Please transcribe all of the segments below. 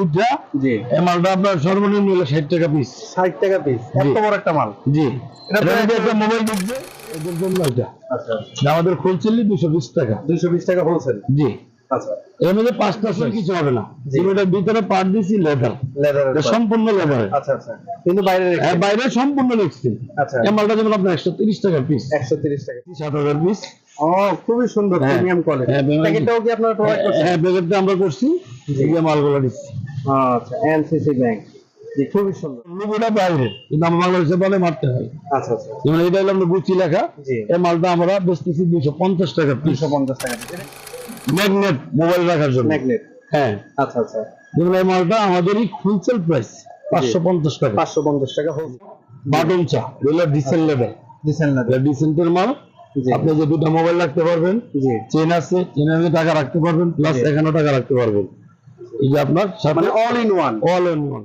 দুটা জি। এই মালটা আপনার সর্বনিম্ন হলো ষাট টাকা পিস ষাট টাকা পিস এত বড় একটা মাল। জি। একটা মোবাইল ঢুকবে এদের জন্য এটা। আচ্ছা আমাদের খুলছিলি দুশো বিশ টাকা। দুইশো বিশ টাকা হোলসেল জি। আচ্ছা। এর মধ্যে পাঁচটা সেল কিছু হবে না। ভিতরে পার্ট দিছি লেদার লেদারের সম্পূর্ণ আচ্ছা আচ্ছা। কিন্তু বাইরে হ্যাঁ বাইরে সম্পূর্ণ আচ্ছা। এই মালটা যেমন আপনার একশো তিরিশ টাকা পিস একশো তিরিশ টাকা। সাত হাজার পিস ও খুবই সুন্দর হ্যাঁ। প্রিমিয়াম কোয়ালিটি হ্যাঁ, প্যাকেটটাও কি আপনারা প্রোভাইড করছেন? হ্যাঁ আমরা করছি। এই মালগুলো দিচ্ছি আচ্ছা এনসিসি ব্যাংক জি খুবই সুন্দর। লোগোটা বাইরে কিন্তু আমার বাংলাদেশে বলে মারতে হয়। আচ্ছা আচ্ছা। যেমন এটা হলো আমরা গুচি লেখা। এই মালটা আমরা বেচতেছি টাকা টাকা ম্যাগনেট মোবাইল রাখার জন্য। ম্যাগনেট হ্যাঁ। আচ্ছা আচ্ছা। যেমন এই মালটা আমাদেরই হোলসেল প্রাইস পাঁচশো পঞ্চাশ টাকা। পাঁচশো পঞ্চাশ টাকা হোলসেল বাটন চা ডিসেল লেভেল ডিসেন্টের মাল। আপনি যে দুটো মোবাইল রাখতে পারবেন চেন আছে মধ্যে টাকা রাখতে পারবেন প্লাস। এখানেও টাকা রাখতে পারবেন। এই যে আপনার মানে all in one all in one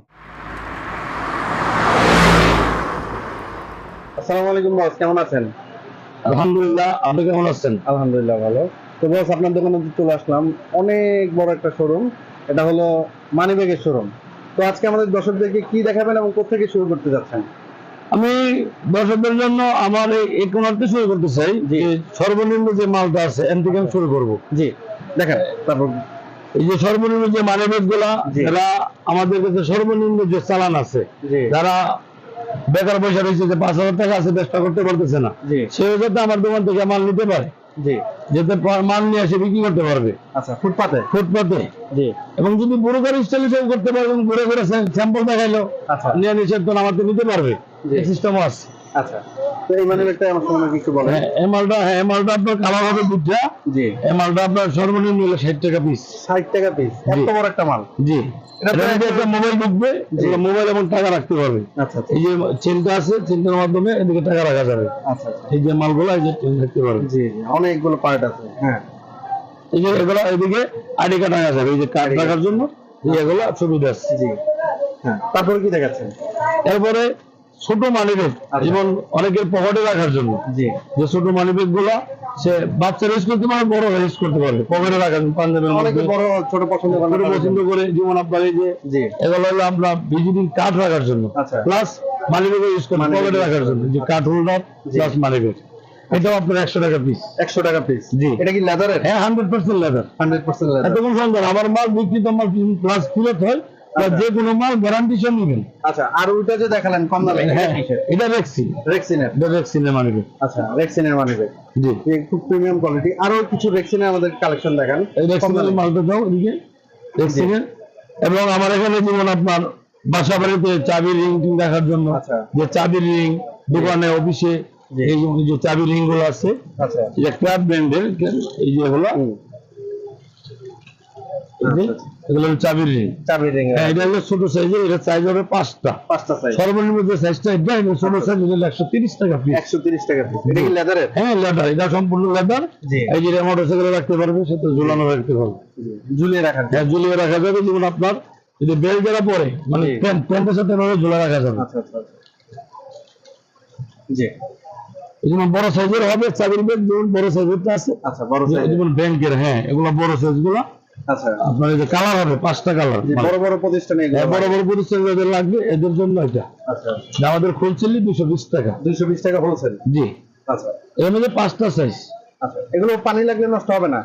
আসসালামু আলাইকুম বস কেমন আছেন? আলহামদুলিল্লাহ আপনি কেমন আছেন? আলহামদুলিল্লাহ ভালো। তো বস আপনার দোকানে চলে আসলাম অনেক বড় একটা শোরুম এটা হলো মানিব্যাগের শোরুম তো আজকে আমাদের দর্শকদেরকে কি দেখাবেন এবং কোথেকে শুরু করতে যাচ্ছেন? আমি দর্শকদের জন্য আমার এই- কোনারতে শুরু করতে চাই যে সর্বনিম্ন যে মালটা আছে এন থেকে আমি শুরু করব। জি। দেখেন তারপর এই যে সর্বনিম্ন যে মানিব্যাগগুলা। এরা আমাদের কাছে সর্বনিম্ন যে চালান আছে যারা বেকার পয়সা রয়েছে যে পাঁচ হাজার টাকা আছে ব্যবসা করতে পারতেছে না সে যাতে আমার দোকান থেকে মাল নিতে পারে যাতে মাল নিয়ে এসে বিক্রি করতে পারবে। আচ্ছা ফুটপাতে? ফুটপাতে। এবং যদি বড় করে স্টাইল করতে পারবেন ঘুরে ঘুরে স্যাম্পল দেখাইলো আচ্ছা। নিয়ে নিষেধ আমার তো নিতে পারবে। আছে। আচ্ছা। তো এই আমার কিছু বলেন। হ্যাঁ হ্যাঁ এই আপনার কালার হবে দুটা জি। এই আপনার সর্বনিম্ন হলো ষাট টাকা পিস ষাট টাকা পিস এত বড় একটা মাল। জি। এটা এটা প্রায়- যদি একটা মোবাইল ঢুকবে মোবাইল এবং টাকা রাখতে পারবে। আচ্ছা আচ্ছা। এই যে চেনটা আছে চেনটার মাধ্যমে এদিকে টাকা রাখা যাবে। আচ্ছা এই যে মালগুলো এই যে চেন রাখতে পারবে। জি অনেকগুলো পার্ট আছে হ্যাঁ। এই যে এগুলো এদিকে আইডি কার্ড রাখা যাবে এই যে কার্ড রাখার জন্য। এগুলো সুবিধা আছে জি হ্যাঁ। তারপরে কি দেখাচ্ছেন? এরপরে ছোট মানিব্যাগ। আচ্ছা। যেমন অনেকের পকেটে রাখার জন্য। যে ছোট মানিব্যাগগুলা সে বাচ্চা রেস করতে পারে বড় রেস করতে পারবে পকেটে রাখার জন্য পাঞ্জাবের মধ্যে। বড় ছোট পছন্দ করে পছন্দ করে যেমন আপনার এই যে এগুলো হলো আমরা বিজুলির কাঠ রাখার জন্য। আচ্ছা। প্লাস মানিব্যাগ ইউজ করি পকেটে রাখার জন্য। যে কাঠ হোল্ডার প্লাস মানিব্যাগ। এটাও আপনার একশো টাকা পিস একশো টাকা পিস জি। এটা কি লেদারের হ্যাঁ hundred percent leather hundred percent leather এতক্ষণ সুন্দর। আমার মাল বিক্রিত মাল প্লাস ফিরত হয় আচ্ছা। যে কোনো মাল গ্যারান্টি সহ নেবেন। আচ্ছা আর ওইটা যে দেখালেন কম দামে? হ্যাঁ এটা রেক্সি রেক্সিনের এটা রেক্সিনের মানিব্যাগ আচ্ছা রেক্সিনের মানে জি। খুব প্রিমিয়াম কোয়ালিটি আরও কিছু রেক্সিনের আমাদের কালেকশন দেখান। এই রেক্সিনের মালটা দাও এদিকে। রেক্সিনের এবং আমার এখানে যেমন আপনার বাসা বাড়িতে চাবি রিং টিং রাখার জন্য আচ্ছা। যে চাবি রিং দোকানে অফিসে এই যে- চাবি রিংগুলো আছে আচ্ছা। ক্র্যাপ ব্র্যান্ডের এই যে আচ্ছা, এগুলো হলো চাবি রিং চাবি রিং হ্যাঁ এটা হলো ছোট সাইজের এটা সাইজ হবে পাঁচটা। পাঁচটা সাইজ সর্বনিম্ন যে সাইজটা এটা এটা ছোট সাইজ হলো একশো তিরিশ টাকা পিস একশো তিরিশ টাকা পিস এটা কি লেদারের হ্যাঁ লেদার এটা সম্পূর্ণ লেদার এই যে মোটরসাইকেল রাখতে পারবে সেটা ঝুলানো রাখতে পারবে ঝুলিয়ে হ্যাঁ রাখা যাবে যেমন আপনার যদি বেল যারা পরে মানে প্যান্ট প্যান্টের সাথে এভাবে ঝুলা রাখা যাবে। আচ্ছা আচ্ছা আচ্ছা। জি। যেমন বড় সাইজের হবে চাবির ব্যাগ যেমন বড় সাইজেরটা আছে। আচ্ছা বড় সাইজ যেমন ব্যাংকের হ্যাঁ এগুলো বড় সাইজগুলো। আচ্ছা আপনার এই যে কালার হবে পাঁচটা কালার বড় বড় প্রতিষ্ঠানে বড় বড় প্রতিষ্ঠান যাদের লাগবে এদের জন্য এটা। আচ্ছা। আমাদের খুলছিলি দুশো বিশ টাকা। দুইশো বিশ টাকা হোলসেল জি। আচ্ছা। এর মধ্যে পাঁচটা সাইজ আচ্ছা। এগুলো পানি লাগলে নষ্ট হবে না?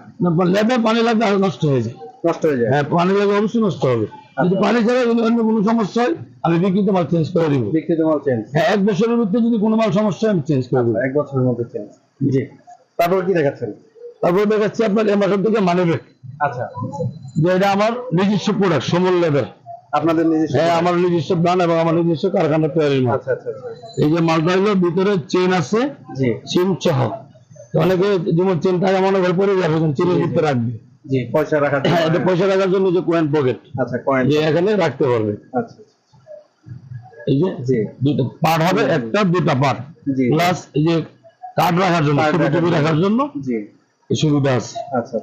লেদার পানি লাগলে নষ্ট হয়ে যায়। নষ্ট হয়ে যায়। হ্যাঁ পানি লাগলে অবশ্যই নষ্ট হবে। যদি আচ্ছা। পানি ছাড়া যদি অন্য কোনো সমস্যা হয় আমি বিক্রিত মাল চেঞ্জ করে দিব। বিক্রিত মাল চেঞ্জ হ্যাঁ এক বছরের মধ্যে যদি কোনো মাল সমস্যা হয় আমি চেঞ্জ করে দেবো। এক বছরের মধ্যে চেঞ্জ জি। তারপর কি দেখাচ্ছেন? তারপর দেখাচ্ছি আপনার এমাজন থেকে মানি ব্যাগ আচ্ছা। যে এটা আমার নিজস্ব প্রোডাক্ট সমল লেদার আপনাদের নিজস্ব হ্যাঁ আমার নিজস্ব ব্র্যান্ড এবং আমার নিজস্ব কারখানা তৈরির মাল। আচ্ছা আচ্ছা আচ্ছা। এই যে মালটা হলো ভিতরে চেন আছে জি। চিন সহ। অনেকে যেমন চেন টাকা মনে করে পড়ে যাবে চেনের ভিতরে রাখবে। জি পয়সা রাখার জন্য। হ্যাঁ এটা পয়সা রাখার জন্য যে কয়েন পকেট আচ্ছা কয়েন যে এখানে রাখতে পারবে। আচ্ছা এই যে জি। দুটো পার্ট হবে একটা দুটা জি। প্লাস এই যে কার্ড রাখার জন্য ছোট রাখার জন্য। রাখার জন্য। জি। এই সুবিধা আছে আচ্ছা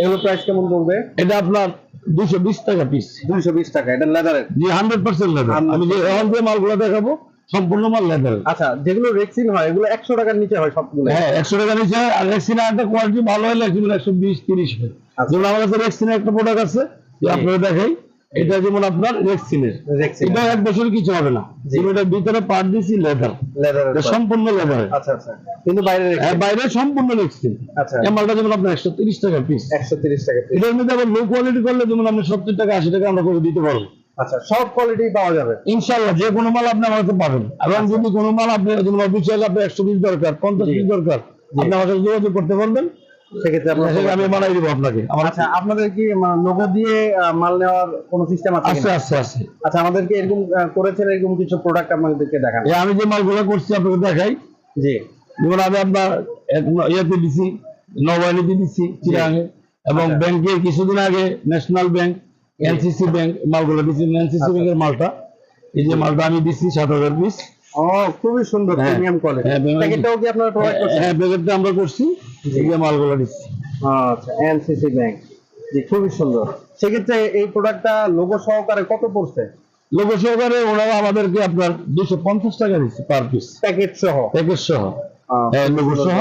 এগুলো প্রাইস কেমন পড়বে এটা আপনার দুশো বিশ টাকা পিস দুইশো বিশ টাকা এটা লেদারের জি হান্ড্রেড পার্সেন্ট লেদার আমি যে এখন যে মালগুলো দেখাবো সম্পূর্ণ মাল লেদার আচ্ছা যেগুলো রেক্সিন হয় এগুলো একশো টাকার নিচে হয় সবগুলো? হ্যাঁ একশো টাকার নিচে হয়, আর রেক্সিন একটা কোয়ালিটি ভালো হলে একশো একশো বিশ তিরিশ হয়। আচ্ছা। যেমন আমার কাছে রেক্সিনা একটা প্রোডাক্ট আছে। আপনারা দেখাই এটা যেমন আপনার রেক্সিনের এটা এক বছর কিছু হবে না। এটার ভিতরে পার্ট দিছি লেদার সম্পূর্ণ লেদারের আচ্ছা আচ্ছা। কিন্তু বাইরে বাইরে সম্পূর্ণ রেক্সিন আচ্ছা। এই মালটা যেমন আপনার একশো তিরিশ টাকা পিস একশো তিরিশ টাকা piece। এটার মধ্যে আবার লো কোয়ালিটি করলে যেমন আপনি সত্তর টাকা আশি টাকা আমরা করে দিতে পারব। আচ্ছা সব কোয়ালিটি পাওয়া যাবে। ইনশাল্লাহ যে কোনো মাল আপনি আমার কাছে পাবেন। এবং যদি কোনো মাল আপনি যেমন অফিসিয়াল আপনি একশো পিস দরকার পঞ্চাশ পিস দরকার আপনি আমার সাথে যোগাযোগ করতে পারবেন। সেক্ষেত্রে আমি বানাই দিব আপনাকে। আচ্ছা আপনাদের কি লোগো দিয়ে মাল নেওয়ার কোনো সিস্টেম আছে আছে আছে আছে। আচ্ছা আমাদেরকে এরকম করেছেন এরকম কিছু প্রোডাক্ট আপনাদেরকে দেখান। আমি যে মালগুলো করছি আপনাকে দেখাই। জি। যেমন আমি আপনার ইয়েতে দিছি নবায়নীতে দিছি চিরাঙে। এবং আচ্ছা। ব্যাংকে কিছুদিন আগে ন্যাশনাল ব্যাংক এনসিসি ব্যাংক মালগুলো দিছি এনসিসি আচ্ছা। ব্যাংকের মালটা। এই যে মালটা আমি দিছি সাত হাজার পিস। ও খুবই সুন্দর হ্যাঁ। প্রিমিয়াম কোয়ালিটি হ্যাঁ, প্যাকেটটাও কি আপনারা প্রোভাইড করছেন? হ্যাঁ ব্যাগেটটা আমরা করছি। এই যে মালগুলো দিচ্ছি আচ্ছা এনসিসি ব্যাংক জি খুবই সুন্দর। সেক্ষেত্রে এই প্রোডাক্টটা লোগো সহকারে কত পড়ছে? লোক সহকারে ওনারা আমাদেরকে আপনার দুশো পঞ্চাশ টাকা দিচ্ছে পার পিস প্যাকেট সহ? প্যাকেজ সহ। হ্যাঁ লোগো সহ।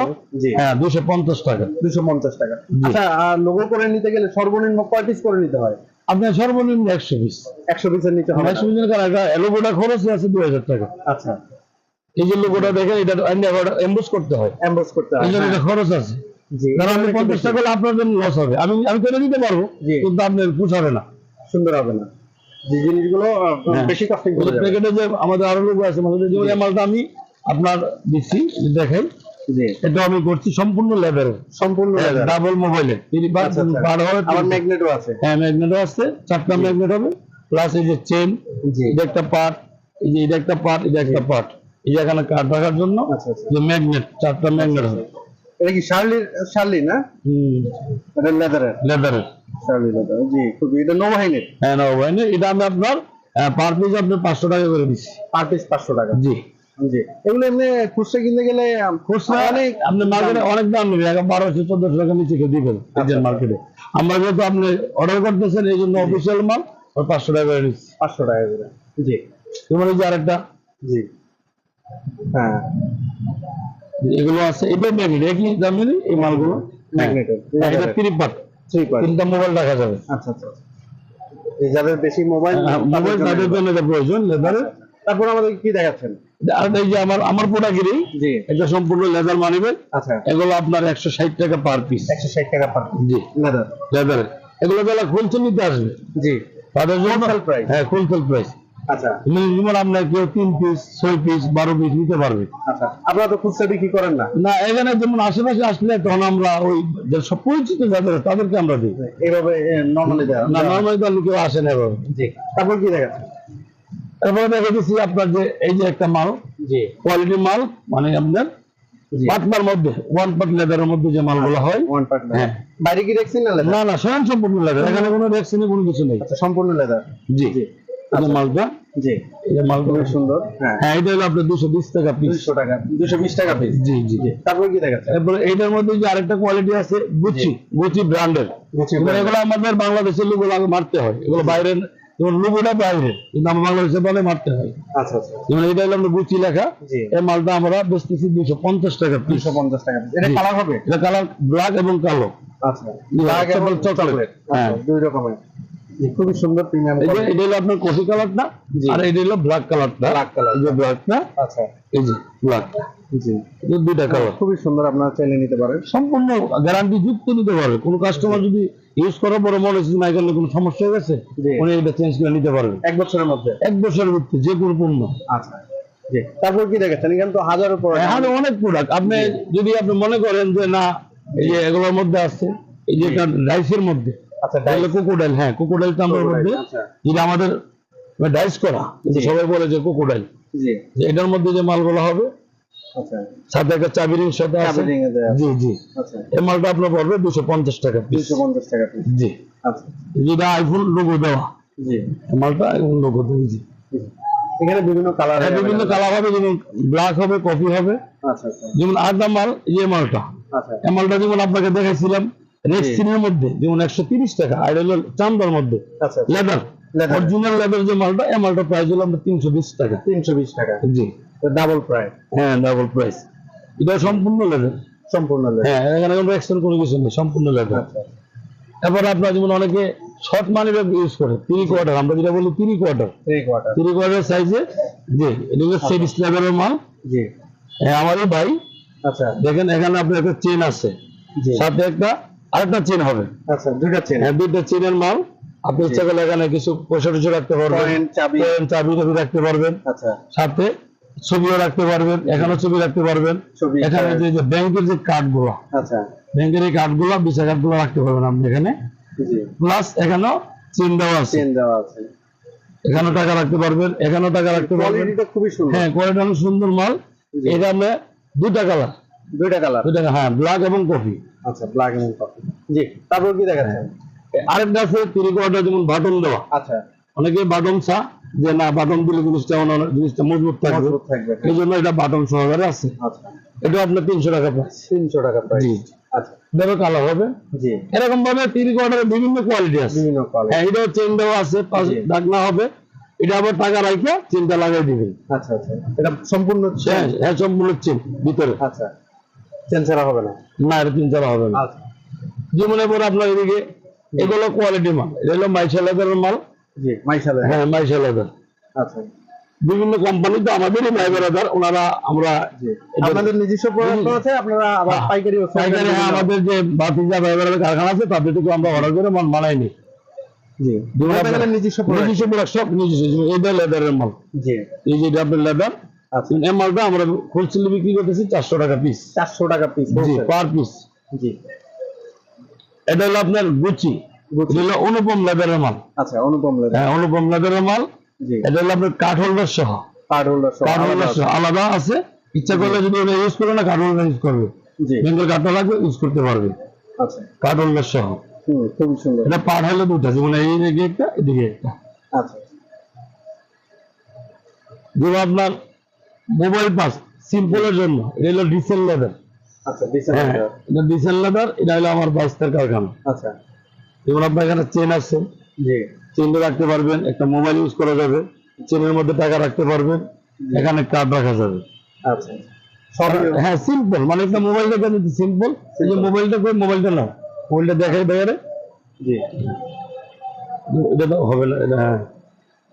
হ্যাঁ দুশো পঞ্চাশ টাকা। দুশো পঞ্চাশ টাকা। আচ্ছা লোগো করে নিতে গেলে সর্বনিম্ন কয় পিস করে নিতে হয়? আপনার সর্বনিম্ন একশো পিস একশো পিসের নিতে হবে একশো পিসের কারণ লোগোটা খরচ আছে দুই হাজার টাকা। আচ্ছা। এই যে লোগোটা দেখেন এটা এম্বোস করতে হয়। এমবোস করতে হয় এই জন্য হ্যাঁ। এটা খরচ আছে। জি। কারণ আপনি পঞ্চাশ টাকা আপনার জন্য লস হবে। আমি আমি করে দিতে পারব কিন্তু আপনার পুষাবে না। সুন্দর হবে না। যে জিনিসগুলো হ্যাঁ। বেশি কস্টিং প্যাকেটে যে আমাদের আরও লোক আছে আমাদের এই মালটা আমি আপনার দিচ্ছি দেখাই এটা আমি করছি সম্পূর্ণ লেদারের সম্পূর্ণ ডাবল মোবাইলে আচ্ছা, আচ্ছা। আবার ম্যাগনেটও আছে। হ্যাঁ ম্যাগনেটও আছে। চারটা ম্যাগনেট হবে। প্লাস এই যে চেন এটা একটা পার্ট এই যে এটা একটা পার্ট এটা একটা পার্ট এই এখানে কাঠ রাখার জন্য আচ্ছা আচ্ছা। যে ম্যাগনেট চারটা ম্যাগনেট হবে। এটা কি শার্লি শার্লি না? হুম। এটা লেদারের লেদারের শার্লি লেদার জি এটা নৌবাহিনীর হ্যাঁ না ভাই না, এটা আমি আপনার পার পিস আপনার পাঁচশো টাকা করে দিচ্ছি। পার পিস পাঁচশো টাকা। জি। এগুলো এমনি খুচরা কিনতে গেলে খুচরা অনেক আপনি মার্কেটে অনেক দাম নেবে এখন বারোশো চোদ্দশো টাকা নিচে কেউ দিবেন আচ্ছা। মার্কেটে আমরা যেহেতু আপনি অর্ডার করতেছেন এই জন্য অফিসিয়াল মাল ওই পাঁচশো টাকা করে নিচ্ছি। পাঁচশো টাকা করে। জি। যেমন এই যে আরেকটা? জি। হ্যাঁ। এগুলো আছে এটা ম্যাগনেট একই দামেরই এই মালগুলো? ম্যাগনেটের হ্যাঁ, এটা থ্রি পার্ট থ্রি পার্ট তিনটা মোবাইল রাখা যাবে। আচ্ছা আচ্ছা আচ্ছা। যাদের বেশি মোবাইল মোবাইল তাদের জন্য প্রয়োজন লেদারের তারপর আমাদের কি দেখাচ্ছেন? আর এই যে আমার আমার প্রোডাক্টেরই এটা সম্পূর্ণ লেদার মানিবেন আচ্ছা। এগুলো আপনার একশো ষাট টাকা পার পিস একশো ষাট টাকা পার জি। লেদার লেদারের এগুলো যারা খুলছে নিতে আসবে। জি। তাদের জন্য হ্যাঁ হোলসেল প্রাইস আচ্ছা। আপনার কেউ তিন পিস ছয় পিস বারো পিস নিতে পারবে। আচ্ছা। আপনারা তো খুচরা বিক্রি করেন না। না এখানে যেমন আশেপাশে আসলে তখন আমরা ওই সব পরিচিত যাদের তাদেরকে আমরা দিই। এইভাবে নর্মালি দেওয়া। না নর্মালি তো কেউ আসে না এভাবে। জি। তারপর কি দেখাচ্ছেন? তারপরে দেখা দিচ্ছি আপনার যে এই যে একটা মাল কোয়ালিটি মাল মানে আপনার মধ্যে ওয়ান পার্ট লেদারের মধ্যে যে মালগুলো হয়। ওয়ান পার্ট হ্যাঁ। বাইরে কি রেক্সিন না না না স্বয়ং সম্পূর্ণ লেদার এখানে কোনো কোনো কিছু নেই। আচ্ছা সম্পূর্ণ লেদার জি। এই মালটা জি। এই যে সুন্দর। হ্যাঁ। হ্যাঁ এটা হলো আপনার দুশো বিশ টাকা পিস টাকা দুশো বিশ টাকা পিস জি জি। জি। তারপর কি এইটার মধ্যে যে আরেকটা কোয়ালিটি আছে গুচি গুচি ব্র্যান্ডের এগুলো আমাদের বাংলাদেশের লোক মারতে হয়। এগুলো বাইরের যেমন লোগোটা বাইরে কিন্তু আমরা বাংলাদেশে বলে মারতে হয়। আচ্ছা আচ্ছা। যেমন এটা হলো আমরা গুচি লেখা এই মালটা আমরা বেচতেছি দুশো পঞ্চাশ টাকা দুশো পঞ্চাশ টাকা এটা কালার হবে? এটা কালার ব্ল্যাক এবং কালো। আচ্ছা। ব্ল্যাক এবং chocolate। হ্যাঁ। আচ্ছা, দুই রকমের। খুবই সুন্দর প্রিমিয়াম এই যে এটা হলো আপনার কফি কালারটা আর এটা হলো ব্ল্যাক কালারটা color। এই যে ব্ল্যাকটা আচ্ছা। এই যে ব্ল্যাক জি। এই দুইটা কালার খুবই সুন্দর আপনারা চাইলে নিতে পারেন। সম্পূর্ণ গ্যারান্টি যুক্ত নিতে পারবে। কোনো কাস্টমার যদি ইউজ করার পরে মনে হচ্ছে না এখানে কোনো সমস্যা হয়ে গেছে উনি এটা চেঞ্জ করে নিতে পারবে। এক বছরের মধ্যে। এক বছরের ভিত্তি যে কোনো পণ্য। আচ্ছা। তারপর কি দেখাচ্ছেন এখানে তো হাজার এখানে অনেক প্রোডাক্ট আপনি যদি আপনি মনে করেন যে না এই যে এগুলোর মধ্যে আছে এই যে রাইসের মধ্যে আচ্ছা কোকোডাইল হ্যাঁ কোকোডাইল চামড়ার মধ্যে আচ্ছা। যেটা আমাদের ডাইস করা কিন্তু সবাই বলে যে কোকোডাইল যে এটার মধ্যে যে মালগুলো হবে আচ্ছা। সাথে একটা চাবি রিং সাথে আছে। Covering এ দেয়া আছে। জি জি। এই মালটা আপনার পড়বে দুশো পঞ্চাশ টাকা পিস পঞ্চাশ টাকা জি। যেটা আইফোন লোগো দেওয়া। জি। মালটা আইফোন লোগো দেওয়া জি। জি। এখানে বিভিন্ন কালার হ্যাঁ, বিভিন্ন কালার হবে যেমন ব্ল্যাক হবে কফি হবে। আচ্ছা যেমন আদা মাল এই মালটা। আচ্ছা। মালটা যেমন আপনাকে দেখাইছিলাম রেড সিনের মধ্যে যেমন একশো তিরিশ টাকা আর হলো চান্দার মধ্যে আচ্ছা লেদার অরিজিনাল লেদার যে মালটা এই মালটা প্রাইস হলো আমরা তিনশো বিশ টাকা। তিনশো বিশ টাকা। জি। ডাবল প্রাইস হ্যাঁ ডাবল প্রাইস এটা সম্পূর্ণ লেদার সম্পূর্ণ leather। হ্যাঁ এখানে কোনো এক্সটেন্ড কোনো কিছু নেই সম্পূর্ণ লেদার আচ্ছা। আপনার যেমন অনেকে শর্ট মানি ব্যাগ ইউজ করে থ্রি কোয়ার্টার আমরা যেটা বলি তিরি কোয়ার্টার থ্রি কোয়ার্টার সাইজে জি এটা হলো সেট স্ল্যাবের মাল। জি। হ্যাঁ, আমারই ভাই। আচ্ছা। দেখেন এখানে আপনার একটা চেন আছে। সাথে একটা আরেকটা চেন হবে। আচ্ছা দুইটা চেন হ্যাঁ দুইটা চেনের মাল। আপনি ইচ্ছা করলে এখানে কিছু পয়সা টয়সা রাখতে পারবেন। চাবি। চাবি টাবি রাখতে পারবেন। আচ্ছা। সাথে ছবিও রাখতে পারবেন। এখানে ছবি রাখতে পারবেন। এখানে যে যে ব্যাংকের যে কার্ডগুলো আচ্ছা। ব্যাংকের এই কার্ডগুলো ভিসা কার্ডগুলো রাখতে পারবেন আপনি এখানে। প্লাস এখানেও চেন দেওয়া আছে। চেন দেওয়া আছে। এখানেও টাকা রাখতে পারবেন এখানেও টাকা রাখতে পারবেন। খুবই সুন্দর। হ্যাঁ কোয়ালিটি অনেক সুন্দর মাল। এটা আমরা দুটা কালার দুইটা কালার দুটা হ্যাঁ ব্ল্যাক এবং কফি আচ্ছা এবং কফি জি। তারপর কি দেখাচ্ছেন আরেকটা আছে যেমন বাটন দেওয়া। আচ্ছা। অনেকে বাটন চা যে না বাটন দিলে জিনিসটা জিনিসটা মজবুত থাকবে। থাকবে এই জন্য এটা বাটন সহকারে আছে। আচ্ছা। এটা আপনার তিনশো টাকা প্রাইস তিনশো টাকা প্রাইস জি। আচ্ছা। এটা কালার হবে। জি। এরকম ভাবে তিরি কোয়ার্টারের বিভিন্ন কোয়ালিটি আছে। বিভিন্ন কালার হ্যাঁ এটাও চেন দেওয়া আছে জি। ডাকনা হবে। এটা আবার টাকা রাখে চেনটা লাগাই দিবেন। আচ্ছা আচ্ছা। এটা সম্পূর্ণ হ্যাঁ চেন হ্যাঁ সম্পূর্ণ চেন ভিতরে। আচ্ছা। চেন ছাড়া হবে না। না এটা হবে না। আচ্ছা। যেমন পরে আপনার এদিকে এগুলো কোয়ালিটি মাল। মাইশা লেদারের মাল। জি হ্যাঁ মাইশা লেদার আচ্ছা। বিভিন্ন কোম্পানি তো আমাদেরই ভাই বেড়াদার ওনারা আমরা জি। আপনাদের নিজস্ব প্রোডাক্ট আছে আপনারা আবার হ্যাঁ। পাইকারি পাইকারি হ্যাঁ আমাদের যে বাতিজা ভাই বেড়াদার কারখানা আছে তাদের থেকে আমরা অর্ডার করে মাল জি। যেমন আপনাদের আপনার- নিজস্ব নিজস্ব প্রোডাক্ট সব নিজস্ব এটা লেদারের মাল। জি। এই যে ডাবল লেদার আচ্ছা। এই আমরা হোলসেলে বিক্রি করতেছি চারশো টাকা পিস চারশো টাকা পিস জি পার পিস জি। এটা হলো আপনার গুচি হলো অনুপম লেদারের মাল। আচ্ছা অনুপম লেদার হ্যাঁ অনুপম লেদারের মাল। জি। এটা হলো আপনার কাঠ হোল্ডার সহ। কার্ড হোল্ডার সহ কাঠ হোল্ডার আলাদা সহ আলাদা আছে। ইচ্ছা করলে যদি ওটা ইউজ করে না কাঠ হোল্ডার ইউজ করবে। জি। ব্যাংকের কার্ডটা লাগবে ইউজ করতে পারবে। আচ্ছা। কাঠ হোল্ডার সহ। খুবই সুন্দর। এটা পার হলো দুটা যেমন এই দিকে একটা এদিকে একটা। আচ্ছা। যেমন আপনার মোবাইল পাস সিম্পলের জন্য। এটা হলো ডিসেল লেদার আচ্ছা ডিসেল এটা ডিসেল লেদার এটা হলো আমার বাইস্তার কারখানা। আচ্ছা। যেমন আপনার এখানে চেন আছে জি। চেনটা রাখতে পারবেন একটা মোবাইল ইউজ করা যাবে চেনের মধ্যে টাকা রাখতে পারবেন এখানে কার্ড রাখা যাবে। আচ্ছা। হ্যাঁ সিম্পল মানে একটা মোবাইলটা কেন সিম্পল এই যে মোবাইলটা করে মোবাইলটা নাও। মোবাইলটা দেখাই বাইরে। জি। এটা তো হবে না এটা হ্যাঁ।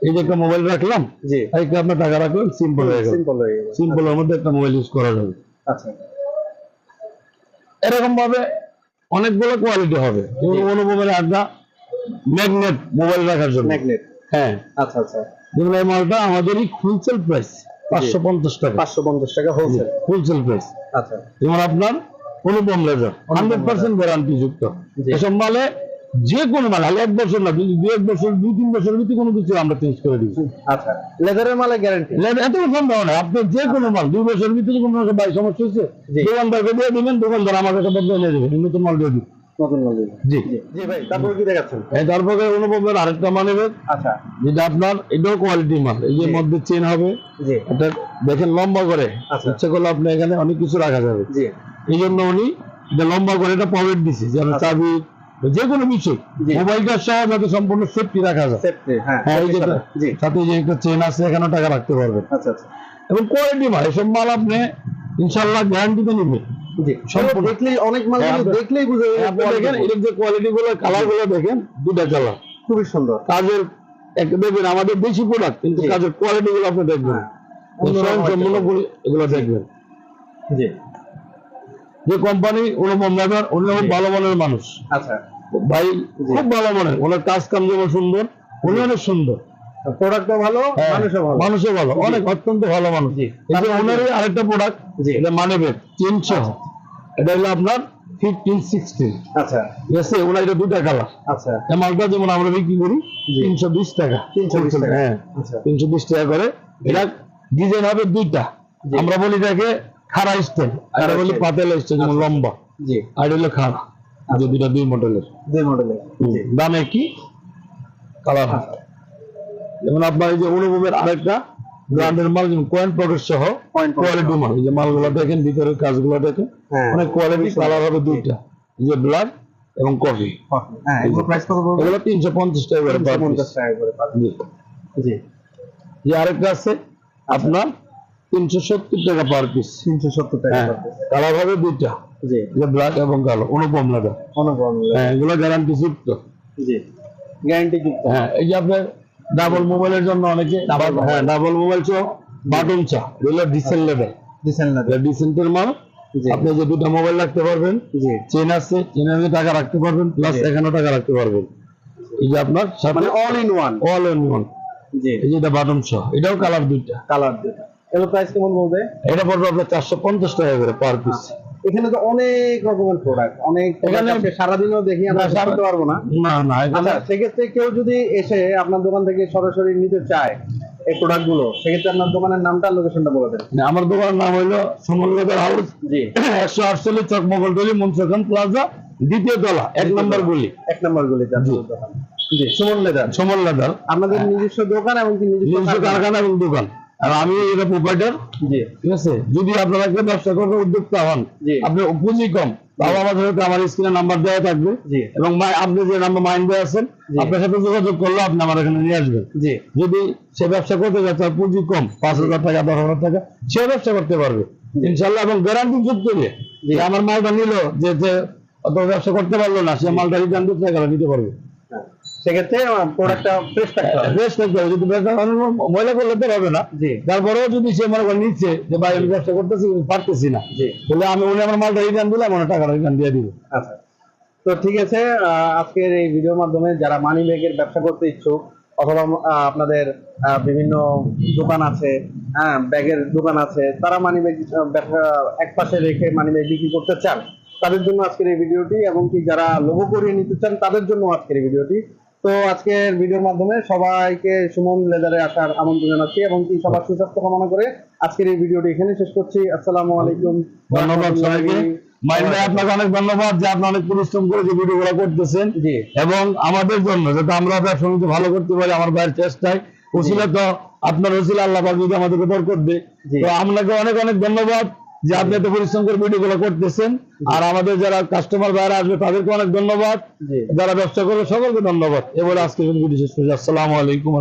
এই যে একটা মোবাইল রাখলাম জি। একটা আপনার টাকা রাখলাম সিম্পল হয়ে গেল। সিম্পল হয়ে গেল। সিম্পলের মধ্যে একটা মোবাইল ইউজ করা যাবে। আচ্ছা। এরকম ভাবে অনেকগুলো কোয়ালিটি হবে। যেমন জি। আড্ডা ম্যাগনেট মোবাইল রাখার জন্য। ম্যাগনেট হ্যাঁ। আচ্ছা আচ্ছা। যেমন এই মালটা আমাদেরই হোলসেল প্রাইস পাঁচশো পঞ্চাশ টাকা। পাঁচশো পঞ্চাশ টাকা হোলসেল হোলসেল প্রাইস আচ্ছা। যেমন আপনার Anupam leather hundred percent guarantee যুক্ত। এসব মালে যে কোনো মাল হলে এক বছর না যদি এক বছর দুই তিন বছর ভিতরে কোনো কিছু আমরা চেঞ্জ করে দিই। আচ্ছা লেদারের মালে গ্যারান্টি এত সন্দেহ নেই আপনি যে কোনো মাল দুই বছর ভিতরে কোনো বাই সমস্যা হচ্ছে। দোকানদারকে দিয়ে দিবেন দোকানদার আমার কাছে বদলে নিয়ে দেবেন। নতুন মাল দিয়ে দিবেন। ভাই তারপর আরেকটা মাল আচ্ছা। যেটা আপনার এটাও কোয়ালিটি মাল এই যে মধ্যে চেন হবে। এটা দেখেন লম্বা করে। আচ্ছা। ইচ্ছে করলে আপনি এখানে অনেক কিছু রাখা যাবে। এই জন্য উনি এটা লম্বা করে এটা পকেট দিছে যেন আচ্ছা। চাবি যে কোনো বিষয়। মোবাইলটা সহ যাতে সম্পূর্ণ সেফটি রাখা যায়। সেফটি হ্যাঁ হ্যাঁ সাথে। যে একটা চেন আছে এখানে টাকা রাখতে পারবেন। আচ্ছা আচ্ছা। এবং কোয়ালিটি মাল আপনি ইনশাল্লাহ গ্যারান্টিতে নিবেন। দেখলেই অনেক মাল হ্যাঁ, দেখলেই বুঝে দেখেন এর যে কোয়ালিটি গুলো কালারগুলো দেখেন দুটা কালার খুবই সুন্দর। কাজের দেখবেন আমাদের বেশি প্রোডাক্ট কিন্তু কাজের কোয়ালিটি গুলো আপনি দেখবেন। সম্পূর্ণ এগুলো দেখবেন। জি। যে কোম্পানি উনি অনেক জি। ভালো মনের মানুষ। আচ্ছা। ভাই খুব ভালো মনের ওনার কাজ কাম যেমন সুন্দর উনি অনেক সুন্দর প্রোডাক্টও ভালো হ্যাঁ, মানুষও ভালো। মানুষও ভালো। অনেক অত্যন্ত ভালো মানুষ। জি। এই যে তারপরে ওনারই আরেকটা প্রোডাক্ট এটা মানেবেগ তিন এটা হলো আপনার ফিফটিন সিক্সটিন আচ্ছা। ঠিক আছে ওনার এটা দুটা কালার আচ্ছা। মালটা যেমন আমরা বিক্রি করি তিনশো বিশ টাকা। 320 টাকা। হ্যাঁ আচ্ছা। তিনশো বিশ টাকা করে। এটা ডিজাইন হবে দুইটা। আমরা বলি এটাকে খাড়া স্টেল আর বলি। পাতেল স্টাইল যেমন আচ্ছা। লম্বা। আর হলো খাড়া। দুইটা দুই মডেলের। দুই মডেলের দামে কি? কালার আচ্ছা। যেমন আপনার এই যে অনুভবের আরেকটা ব্র্যান্ডের মাল যেমন কয়েন পকেট সহ কোয়ালিটি মাল। এই যে মালগুলো দেখেন ভিতরের কাজগুলো দেখেন হ্যাঁ। অনেক কোয়ালিটি কালার হবে দুইটা। এই যে ব্ল্যাক এবং কফি হ্যাঁ এগুলো প্রাইস কত পড়বে? এগুলো তিনশো পঞ্চাশ টাকা করে টাকা করে পাবেন জি। জি। যে আরেকটা আছে আপনার তিনশো সত্তর টাকা পার পিস তিনশো সত্তর টাকা হ্যাঁ। per piece। কালার হবে দুইটা। জি। যে ব্ল্যাক এবং কালো অনুপম অনুপম হ্যাঁ এগুলো গ্যারান্টি যুক্ত। জি। গ্যারান্টি যুক্ত। হ্যাঁ এই যে আপনার ডাবল মোবাইলের জন্য অনেকে হ্যাঁ ডাবল মোবাইল বাটন চা এগুলো ডিসেন্টের মাল। আপনি যে দুটো মোবাইল রাখতে পারবেন চেন আছে চেনের টাকা রাখতে পারবেন প্লাস জি। এখানেও টাকা রাখতে পারবেন। এই যে আপনার সাথে মানে all in one all in one জি। এই যে এটা বাটন সহ এটাও কালার দুইটা। কালার দুটো এগুলো প্রাইস কেমন বলবে? এটা পড়বে আপনার চারশো পঞ্চাশ টাকা করে পার পিস এখানে তো অনেক রকমের প্রোডাক্ট অনেক সারাদিনও দেখি আমরা না, সারা- করতে পারব না। না না আচ্ছা সেক্ষেত্রে কেউ যদি এসে আপনার দোকান থেকে সরাসরি নিতে চায় এই প্রোডাক্টগুলো সেক্ষেত্রে আপনার দোকানের নামটা লোকেশনটা বলে দেন। আমার দোকানের নাম হইল সমলগদার হাউস জি। একশো আটচল্লিশ চক মোগলটলি মুন্সখান প্লাজা দ্বিতীয় তলা এক নম্বর গলি। এক নম্বর গলিতে জি। দোকান। জি সুমন লেদার। সমল লেদার। আপনাদের নিজস্ব দোকান এবং নিজস্ব? কারখানা এবং দোকান। আর আমি এটা প্রোপাইটার জি। ঠিক আছে? যদি আপনারা একটা ব্যবসা করতে উদ্যোক্তা হন। আপনি পুঁজি কম তাও আমাদের সাথে আমার স্ক্রিনে নাম্বার দেওয়া থাকবে জি। এবং আপনি যে নাম্বার মাইন্ড আছেন আপনার সাথে যোগাযোগ করলে আপনি আমার এখানে নিয়ে আসবেন। জি। যদি সে ব্যবসা করতে যায় তার পুঁজি কম পাঁচ হাজার টাকা দশ হাজার টাকা সে ব্যবসা করতে পারবে। ইনশাল্লাহ এবং গ্যারান্টি যুক্ত যে। জি। যে আমার মালটা নিল যে যে অত ব্যবসা করতে পারল না সে মালটা রিটার্ন দিতে টাকা দিতে পারবে। সেক্ষেত্রে প্রোডাক্টটা ফ্রেশ থাকতে হবে। বেশ থাকতে হবে। যদি ব্যবসা করলে তো হবে না। তারপরেও যদি সে মনে করেন নিচ্ছে যে ভাই আমি ব্যবসা করতেছি পারতেছি না তাহলে আমি উনি আমার মালটা রিটার্ন দিলে আমার টাকাটা রিটার্ন দিয়ে দিব। আচ্ছা। তো ঠিক আছে আজকের এই ভিডিওর মাধ্যমে যারা মানি ব্যাগের ব্যবসা করতে ইচ্ছুক অথবা আপনাদের বিভিন্ন দোকান আছে হ্যাঁ ব্যাগের দোকান আছে তারা মানি ব্যাগ ব্যবসা এক পাশে রেখে মানি ব্যাগ বিক্রি করতে চান তাদের জন্য আজকের এই ভিডিওটি এবং কি যারা লোগো করিয়ে নিতে চান তাদের জন্য আজকের এই ভিডিওটি তো আজকের ভিডিওর মাধ্যমে সবাইকে সুমন লেদারে আসার আমন্ত্রণ জানাচ্ছি এবং কি সবার সুস্বাস্থ্য কামনা করে আজকের এই ভিডিওটি এখানে শেষ করছি। আসসালামু আলাইকুম। ধন্যবাদ সবাইকে। মাইন ভাই আপনাকে অনেক ধন্যবাদ যে আপনি অনেক পরিশ্রম করে যে ভিডিওগুলো করতেছেন জি। এবং আমাদের জন্য যাতে আমরা ব্যবসা ভালো করতে পারি আমার ভাইয়ের চেষ্টায়। ওসিলা তো আপনার ওসিলা আল্লাহ যদি আমাদেরকে বরকত দেয়। তো আপনাকে অনেক অনেক ধন্যবাদ। যে আপনি এত পরিশ্রম করে ভিডিও গুলো করতেছেন। আর আমাদের যারা কাস্টমার বাইরে আসবে তাদেরকে অনেক ধন্যবাদ। যারা ব্যবসা করবে সকলকে ধন্যবাদ। এবারে আজকে ভিডিও শেষ করছি। আসসালামু আলাইকুম